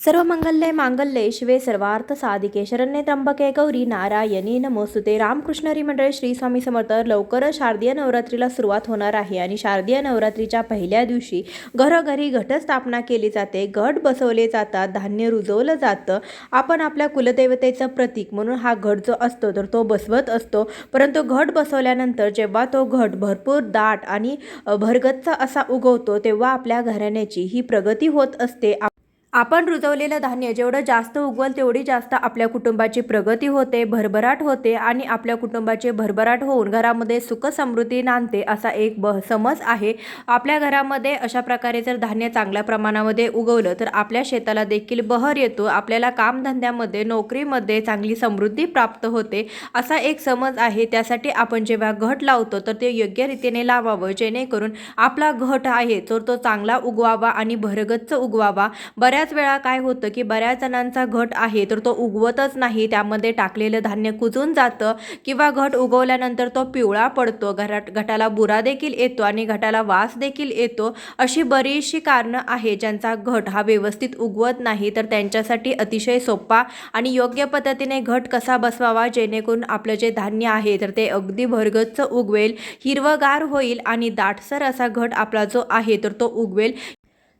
सर्व मंगल्ये मांगल्ये शिवे सर्वार्थ साधिके शरण्ये त्र्यंबके गौरी नारायणी नमोस्तुते रामकृष्ण हरी मंडळ श्री स्वामी समर्थ लवकरच शारदीय नवरात्रीला सुरुवात होणार आहे आणि शारदीय नवरात्रीच्या पहिल्या दिवशी घरोघरी घटस्थापना केली जाते. घट बसवले जातात. धान्य रुजवलं जातं. आपण आपल्या कुलदेवतेचं प्रतीक म्हणून हा घट जो असतो तर तो बसवत असतो. परंतु घट बसवल्यानंतर जेव्हा तो घट भरपूर दाट आणि भरगच्च असा उगवतो तेव्हा आपल्या घराण्याची ही प्रगती होत असते. आपण रुजवलेलं धान्य जेवढं जास्त उगवल तेवढी जास्त आपल्या कुटुंबाची प्रगती होते भरभराट होते आणि आपल्या कुटुंबाची भरभराट होऊन घरामध्ये सुख समृद्धी नांदते असा एक ब समज आहे. आपल्या घरामध्ये अशा प्रकारे जर धान्य चांगल्या प्रमाणामध्ये उगवलं तर आपल्या शेताला देखील बहर येतो. आपल्याला कामधंद्यामध्ये नोकरीमध्ये चांगली समृद्धी प्राप्त होते असा एक समज आहे. त्यासाठी आपण जेव्हा घट लावतो तर ते योग्य रीतीने लावावं जेणेकरून आपला घट आहे तर तो चांगला उगवावा आणि भरगच्च उगवावा. बऱ्याच वेळा काय होतं की बऱ्याच जणांचा घट आहे तर तो उगवतच नाही. त्यामध्ये टाकलेलं धान्य कुजून जातं किंवा घट उगवल्यानंतर तो पिवळा पडतो. घरात घटाला बुरा देखील येतो आणि घटाला वास देखील येतो. अशी बरीचशी कारणं आहे ज्यांचा घट हा व्यवस्थित उगवत नाही तर त्यांच्यासाठी अतिशय सोपा आणि योग्य पद्धतीने घट कसा बसवावा जेणेकरून आपलं जे धान्य आहे तर ते अगदी भरगच्च उगवेल हिरवगार होईल आणि दाटसर असा घट आपला जो आहे तर तो उगवेल.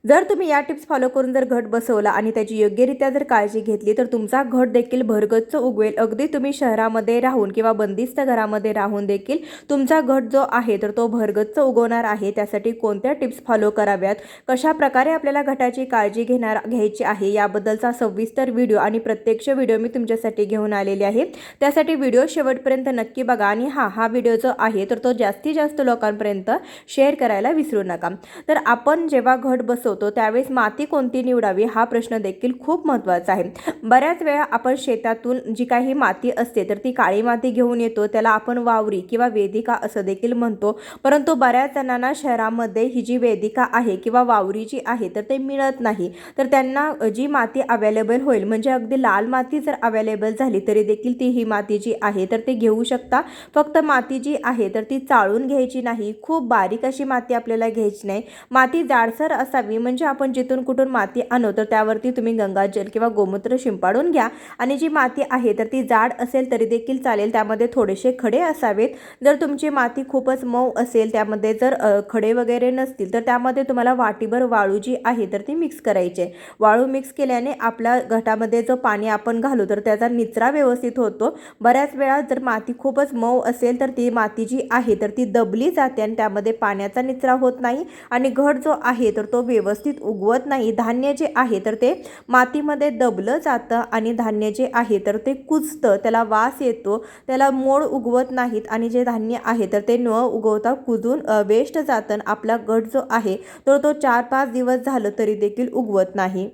जर तुम्ही या टिप्स फॉलो करून जर घट बसवला आणि त्याची योग्यरित्या जर काळजी घेतली तर तुमचा घट देखील भरगच्च उगवेल. अगदी तुम्ही शहरामध्ये राहून किंवा बंदिस्त घरामध्ये राहून देखील तुमचा घट जो आहे तर तो भरगच्च उगवणार आहे. त्यासाठी कोणत्या टिप्स फॉलो कराव्यात? कशा प्रकारे आपल्याला घटाची काळजी घेणार घ्यायची आहे? याबद्दलचा सविस्तर व्हिडिओ आणि प्रत्यक्ष व्हिडिओ मी तुमच्यासाठी घेऊन आलेले आहे. त्यासाठी व्हिडिओ शेवटपर्यंत नक्की बघा आणि हा हा व्हिडिओ जो आहे तर तो जास्तीत जास्त लोकांपर्यंत शेअर करायला विसरू नका. तर आपण जेव्हा घट बसव होतो त्यावेळेस माती कोणती निवडावी हा प्रश्न देखील खूप महत्त्वाचा आहे. बऱ्याच वेळा आपण शेतातून जी काही माती असते तर ती काळी माती घेऊन येतो त्याला आपण वावरी किंवा वेदिका असं देखील म्हणतो. परंतु बऱ्याच जणांना शहरामध्ये ही जी वेदिका आहे किंवा वावरी जी आहे तर ते मिळत नाही. तर त्यांना जी माती अवेलेबल होईल म्हणजे अगदी लाल माती जर अवेलेबल झाली तरी देखील ती ही माती जी आहे तर ते घेऊ शकता. फक्त माती जी आहे तर ती चाळून घ्यायची नाही. खूप बारीक अशी माती आपल्याला घ्यायची नाही. माती जाडसर असावी म्हणजे आपण जिथून कुठून माती आणू तर त्यावरती तुम्ही गंगाजल किंवा गोमूत्र शिंपाडून घ्या. आणि जी माती आहे तर ती जाड असेल तरी देखील चालेल. त्यामध्ये थोडेसे खडे असावेत. जर तुमची माती खूपच मऊ असेल त्यामध्ये जर खडे वगैरे नसतील तर त्यामध्ये तुम्हाला वाटीभर वाळू जी आहे तर ती मिक्स करायची. आहे. वाळू मिक्स केल्याने आपल्या घटामध्ये जो पाणी आपण घालू तर त्याचा निचरा व्यवस्थित होतो. बऱ्याच वेळा जर माती खूपच मऊ असेल तर ती माती जी आहे तर ती दबली जाते आणि त्यामध्ये पाण्याचा निचरा होत नाही. आणि घट जो आहे तर तो व्यवस्थित व्यवस्थित उगवत नाही. धान्य जे आहे तर ते मातीमध्ये दबलं जातं आणि धान्य जे आहे तर ते कुजतं. त्याला वास येतो. त्याला मोड उगवत नाहीत आणि जे धान्य आहे तर ते न उगवता कुजून वेस्ट जातं आणि आपला गट जो आहे तर तो चार पाच दिवस झालं तरी देखील उगवत नाही.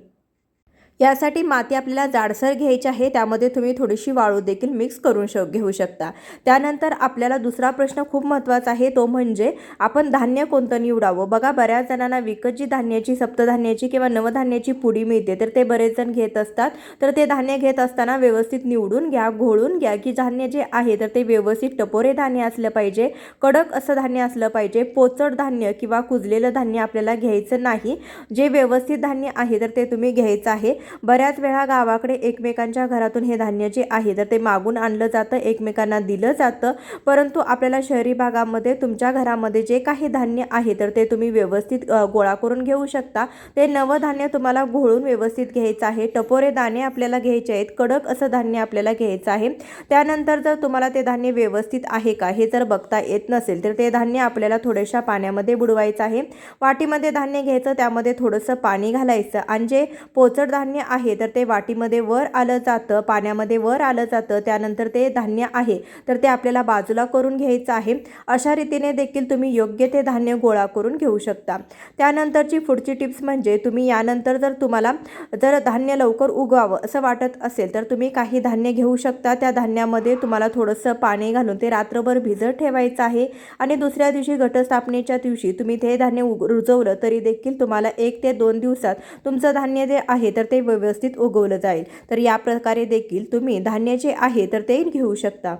यासाठी माती आपल्याला जाडसर घ्यायची आहे त्यामध्ये तुम्ही थोडीशी वाळू देखील मिक्स करून श घेऊ शकता. त्यानंतर आपल्याला दुसरा प्रश्न खूप महत्त्वाचा आहे तो म्हणजे आपण धान्य कोणतं निवडावं? बघा बऱ्याच जणांना विकत जी धान्याची सप्तधान्याची किंवा नवधान्याची पुडी मिळते तर ते बरेच जण घेत असतात. तर ते धान्य घेत असताना व्यवस्थित निवडून घ्या घोळून घ्या की धान्य जे आहे तर ते व्यवस्थित टपोरे धान्य असलं पाहिजे कडक असं धान्य असलं पाहिजे पोचड धान्य किंवा कुजलेलं धान्य आपल्याला घ्यायचं नाही. जे व्यवस्थित धान्य आहे तर ते तुम्ही घ्यायचं आहे. बऱ्याच वेळा गावाकडे एकमेकांच्या घरातून हे धान्य जे आहे तर ते मागून आणलं जातं एकमेकांना दिलं जातं. परंतु आपल्याला शहरी भागामध्ये तुमच्या घरामध्ये जे काही धान्य आहे तर ते तुम्ही व्यवस्थित गोळा करून घेऊ शकता. ते नवधान्य तुम्हाला घोळून व्यवस्थित घ्यायचं आहे. टपोरे दाणे आपल्याला घ्यायचे आहेत. कडक असं धान्य आपल्याला घ्यायचं आहे. त्यानंतर जर तुम्हाला ते धान्य व्यवस्थित आहे का हे जर बघता येत नसेल तर ते धान्य आपल्याला थोड्याशा पाण्यामध्ये बुडवायचं आहे. वाटीमध्ये धान्य घ्यायचं त्यामध्ये थोडंसं पाणी घालायचं. आणि जे पोचड धान्य आहे तर ते वाटीमध्ये वर आलं जातं पाण्यामध्ये वर आलं जातं त्यानंतर ते धान्य आहे तर ते आपल्याला बाजूला करून घ्यायचं आहे. अशा रीतीने देखील तुम्ही योग्य ते धान्य गोळा करून घेऊ शकता. त्यानंतरची पुढची टिप्स म्हणजे तुम्ही यानंतर जर तुम्हाला जर धान्य लवकर उगवावं असं वाटत असेल तर तुम्ही काही धान्य घेऊ शकता. त्या धान्यामध्ये तुम्हाला थोडंसं पाणी घालून ते रात्रभर भिजत ठेवायचं आहे. आणि दुसऱ्या दिवशी घटस्थापनेच्या दिवशी तुम्ही ते धान्य उग रुजवलं तरी देखील तुम्हाला एक ते दोन दिवसात तुमचं धान्य जे आहे तर ते व्यवस्थित उगवलं जाईल. तर या प्रकारे देखील तुम्ही धान्य जे आहे तर ते घेऊ शकता.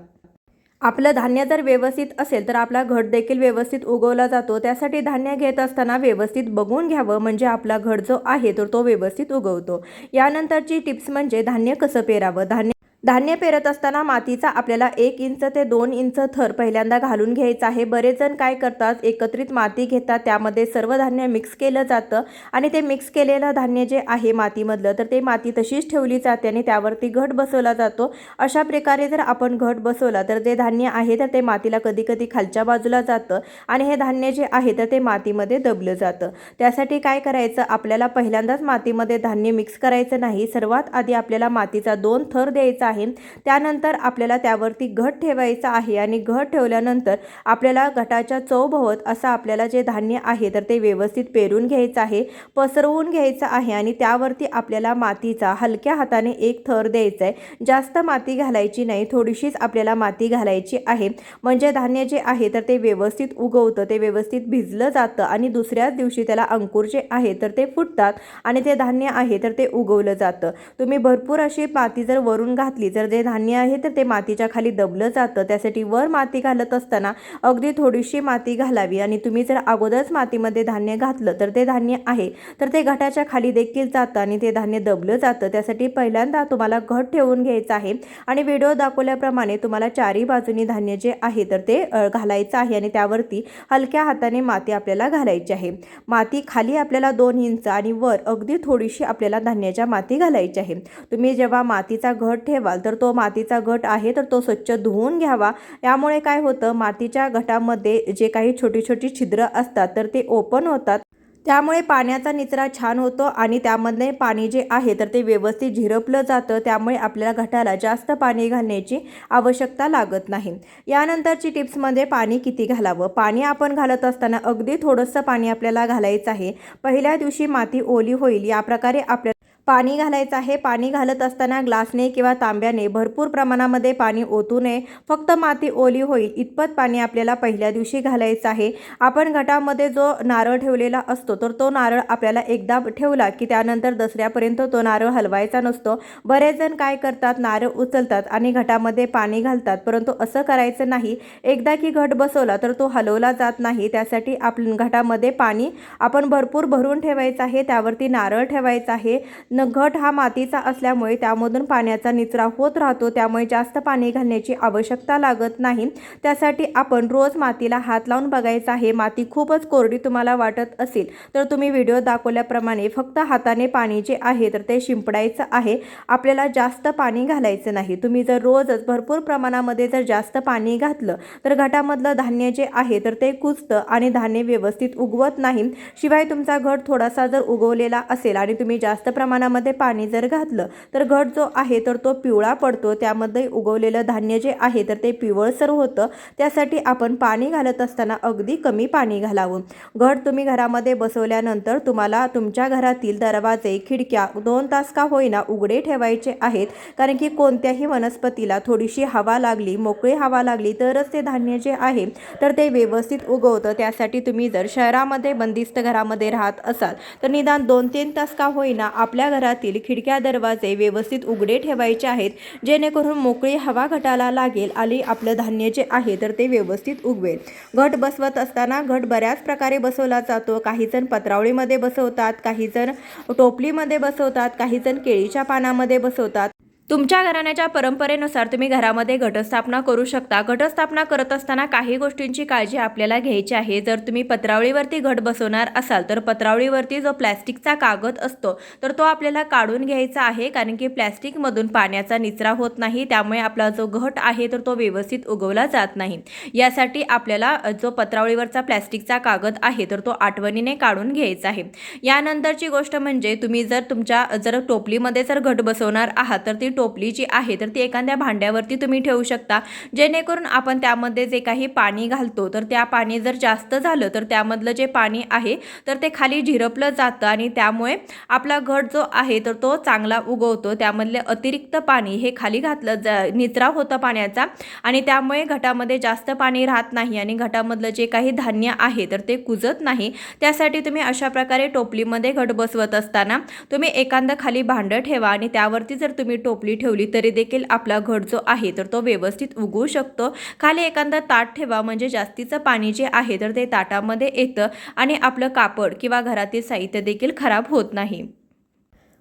आपलं धान्य जर व्यवस्थित असेल तर आपला घट देखील व्यवस्थित उगवला जातो. त्यासाठी धान्य घेत असताना व्यवस्थित बघून घ्यावं. म्हणजे आपला घट जो आहे तर तो व्यवस्थित उगवतो. यानंतरची टिप्स म्हणजे धान्य कसं पेरावं? धान्य धान्य पेरत असताना मातीचा आपल्याला एक इंच ते दोन इंच थर पहिल्यांदा घालून घ्यायचा आहे. बरेच जण काय करतात? एकत्रित माती घेतात. त्यामध्ये सर्व धान्य मिक्स केलं जातं आणि ते मिक्स केलेलं धान्य जे आहे मातीमधलं तर ते माती तशीच ठेवली जाते आणि त्यावरती घट बसवला जातो. अशा प्रकारे जर आपण घट बसवला तर जे धान्य आहे तर ते मातीला कधी कधी खालच्या बाजूला जातं आणि हे धान्य जे आहे तर ते मातीमध्ये दबलं जातं. त्यासाठी काय करायचं? आपल्याला पहिल्यांदाच मातीमध्ये धान्य मिक्स करायचं नाही. सर्वात आधी आपल्याला मातीचा दोन थर द्यायचा आहे. त्यानंतर आपल्याला त्यावरती घट ठेवायचा आहे आणि घट ठेवल्यानंतर आपल्याला घटाच्या चौभवत असं आपल्याला जे धान्य आहे तर ते व्यवस्थित पेरून घ्यायचं आहे पसरवून घ्यायचं आहे आणि त्यावरती आपल्याला मातीचा हलक्या हाताने एक थर द्यायचा आहे. जास्त माती घालायची नाही थोडीशीच आपल्याला माती घालायची आहे. म्हणजे धान्य जे आहे तर ते व्यवस्थित उगवतं ते व्यवस्थित भिजलं जातं आणि दुसऱ्याच दिवशी त्याला अंकुर जे आहे तर ते फुटतात आणि ते धान्य आहे तर ते उगवलं जातं. तुम्ही भरपूर अशी माती जर वरून घातली जर जे धान्य आहे तर ते मातीच्या खाली दबलं जातं. त्यासाठी वर माती घालत असताना अगदी थोडीशी माती घालावी. आणि तुम्ही जर अगोदरच मातीमध्ये धान्य घातलं तर ते धान्य आहे तर ते घटाच्या खाली देखील जातं आणि ते धान्य दबलं जातं. त्यासाठी पहिल्यांदा तुम्हाला घट ठेवून घ्यायचं आहे. आणि व्हिडिओ दाखवल्याप्रमाणे तुम्हाला चारी बाजूनी धान्य जे आहे तर ते घालायचं आहे आणि त्यावरती हलक्या हाताने माती आपल्याला घालायची आहे. माती खाली आपल्याला दोन इंच आणि वर अगदी थोडीशी आपल्याला धान्याच्या माती घालायची आहे. तुम्ही जेव्हा मातीचा घट ठेवाल तर तो मातीचा घट आहे तर तो स्वच्छ धुवून घ्यावा. यामुळे काय होतं मातीच्या घटामध्ये जे काही छोटी छोटी छिद्र असतात तर ते ओपन होतात. त्यामुळे पाण्याचा निचरा छान होतो आणि त्यामधले पाणी जे आहे तर ते व्यवस्थित झिरपलं जातं. त्यामुळे आपल्याला घटाला जास्त पाणी घालण्याची आवश्यकता लागत नाही. यानंतरची टिप्समध्ये पाणी किती घालावं? पाणी आपण घालत असताना अगदी थोडंसं पाणी आपल्याला घालायचं आहे. पहिल्या दिवशी माती ओली होईल या प्रकारे आपल्या पाणी घालायचं आहे. पाणी घालत असताना ग्लासने किंवा तांब्याने भरपूर प्रमाणामध्ये पाणी ओतू नये. फक्त माती ओली होईल इतपत पाणी आपल्याला पहिल्या दिवशी घालायचं आहे. आपण घटामध्ये जो नारळ ठेवलेला असतो तर तो नारळ आपल्याला एकदा ठेवला की त्यानंतर दसऱ्यापर्यंत तो नारळ हलवायचा नसतो. बरेच जण काय करतात नारळ उचलतात आणि घटामध्ये पाणी घालतात परंतु असं करायचं नाही. एकदा की घट बसवला तर तो हलवला जात नाही. त्यासाठी आप घटामध्ये पाणी आपण भरपूर भरून ठेवायचं आहे. त्यावरती नारळ ठेवायचा आहे. घट हा मातीचा असल्यामुळे त्यामधून पाण्याचा निचरा होत राहतो. त्यामुळे जास्त पाणी घालण्याची आवश्यकता लागत नाही. त्यासाठी आपण रोज मातीला हात लावून बघायचा आहे. माती खूपच कोरडी तुम्हाला वाटत असेल तर तुम्ही व्हिडिओ दाखवल्याप्रमाणे फक्त हाताने पाणी जे आहे तर ते शिंपडायचं आहे. आपल्याला जास्त पाणी घालायचं नाही. तुम्ही जर रोजच भरपूर प्रमाणामध्ये जर जास्त पाणी घातलं तर घटामधलं धान्य जे आहे तर ते कुजतं आणि धान्य व्यवस्थित उगवत नाही. शिवाय तुमचा घट थोडासा जर उगवलेला असेल आणि तुम्ही जास्त प्रमाणात प्रमाणामध्ये पाणी जर घातलं तर घट जो आहे तर तो पिवळा पडतो. त्यामध्ये उगवलेलं धान्य जे आहे तर ते पिवळसर होतं. त्यासाठी आपण पाणी घालत असताना अगदी कमी पाणी घालावं. घट तुम्ही घरामध्ये बसवल्यानंतर तुम्हाला तुमच्या घरातील दरवाजे खिडक्या दोन तास का होईना उघडे ठेवायचे आहेत. कारण की कोणत्याही वनस्पतीला थोडीशी हवा लागली मोकळी हवा लागली तरच ते धान्य जे आहे तर ते व्यवस्थित उगवतं. त्यासाठी तुम्ही जर शहरामध्ये बंदिस्त घरामध्ये राहत असाल तर निदान दोन तीन तास का होईना आपल्या घरातील खिडक्या दरवाजे व्यवस्थित उघडे ठेवायचे आहेत. जेणेकरून मोकळी हवा घटाला लागेल आणि आपलं धान्य जे आहे तर ते व्यवस्थित उगवेल. घट बसवत असताना घट बऱ्याच प्रकारे बसवला जातो. काही जण पत्रावळीमध्ये बसवतात काही जण टोपलीमध्ये बसवतात काही जण केळीच्या पानामध्ये बसवतात. तुमच्या घराण्याच्या परंपरेनुसार तुम्ही घरामध्ये घटस्थापना करू शकता. घटस्थापना करत असताना काही गोष्टींची काळजी आपल्याला घ्यायची आहे. जर तुम्ही पत्रावळीवरती घट बसवणार असाल तर पत्रावळीवरती जो प्लॅस्टिकचा कागद असतो तर तो आपल्याला काढून घ्यायचा आहे कारण की प्लॅस्टिकमधून पाण्याचा निचरा होत नाही. त्यामुळे आपला जो घट आहे तर तो व्यवस्थित उगवला जात नाही. यासाठी आपल्याला जो पत्रावळीवरचा प्लॅस्टिकचा कागद आहे तर तो आठवणीने काढून घ्यायचा आहे. यानंतरची गोष्ट म्हणजे तुम्ही जर तुमच्या जर टोपलीमध्ये जर घट बसवणार आहात तर ती टोपली जी आहे तर ती एखाद्या भांड्यावरती तुम्ही ठेवू शकता. जेणेकरून आपण त्यामध्ये जे काही पाणी घालतो तर त्या पाणी जर जास्त झालं तर त्यामधलं जे पाणी आहे तर ते खाली झिरपलं जातं आणि त्यामुळे आपला घट जो आहे तर तो चांगला उगवतो. त्यामधले अतिरिक्त पाणी हे खाली घातलं जा निचरा होतं पाण्याचा आणि त्यामुळे घटामध्ये जास्त पाणी राहत नाही आणि घटामधलं जे काही धान्य आहे तर ते कुजत नाही. त्यासाठी तुम्ही अशा प्रकारे टोपलीमध्ये घट बसवत असताना तुम्ही एखादं खाली भांडं ठेवा आणि त्यावरती जर तुम्ही टोपली झाकली ठेवली तरी देखील आपला घट जो आहे तर तो व्यवस्थित उगवू शकतो. खाली एखादा ताट ठेवा म्हणजे जास्तीचं पाणी जे आहे तर ते ताटामध्ये येतं आणि आपलं कापड किंवा घरातील साहित्य देखील खराब होत नाही.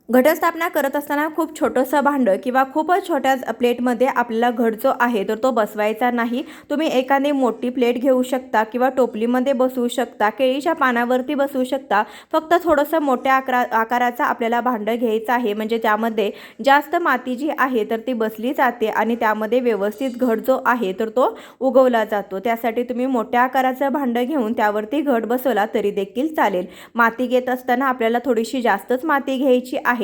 घटस्थापना करत असताना खूप छोटंसं भांडं किंवा खूपच छोट्या प्लेटमध्ये आपल्याला घट जो आहे तर तो बसवायचा नाही. तुम्ही एखादी मोठी प्लेट घेऊ शकता किंवा टोपलीमध्ये बसवू शकता केळीच्या पानावरती बसवू शकता. फक्त थोडंसं मोठ्या आकारा आकाराचा आपल्याला भांडं घ्यायचं आहे. म्हणजे त्यामध्ये जास्त माती जी आहे तर ती बसली जाते आणि त्यामध्ये व्यवस्थित घट जो आहे तर तो उगवला जातो. त्यासाठी तुम्ही मोठ्या आकाराचं भांडं घेऊन त्यावरती घट बसवला तरी देखील चालेल. माती घेत असताना आपल्याला थोडीशी जास्तच माती घ्यायची आहे.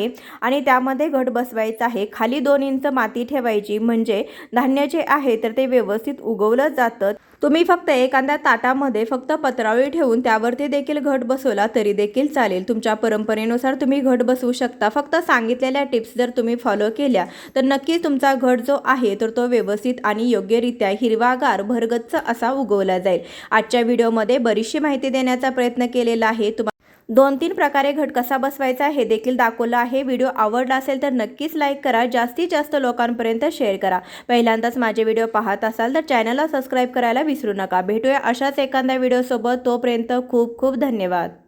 आणि त्यामध्ये घट बसवायचा आहे. खाली दोन इंच माती ठेवायची म्हणजे धान्य जे आहे तर ते व्यवस्थित उगवलं जातं. तुम्ही फक्त एखाद्या ताटामध्ये फक्त पत्रावळी ठेवून त्यावरती देखील घट बसवला तरी देखील चालेल. तुमच्या परंपरेनुसार तुम्ही घट बसवू शकता. फक्त सांगितलेल्या टिप्स जर तुम्ही फॉलो केल्या तर नक्कीच तुमचा घट जो आहे तर तो व्यवस्थित आणि योग्यरित्या हिरवागार भरगच्च असा उगवला जाईल. आजच्या व्हिडिओमध्ये बरीचशी माहिती देण्याचा प्रयत्न केलेला आहे. तुम्हाला दोन तीन प्रकारे घट कसा बसवायचा हे देखील दाखवलं आहे. व्हिडिओ आवडला असेल तर नक्कीच लाईक करा. जास्तीत जास्त लोकांपर्यंत शेअर करा. पहिल्यांदाच माझे व्हिडिओ पाहत असाल तर चॅनलला सबस्क्राईब करायला विसरू नका. भेटूया अशाच एखाद्या व्हिडिओसोबत. तोपर्यंत खूप खूप धन्यवाद.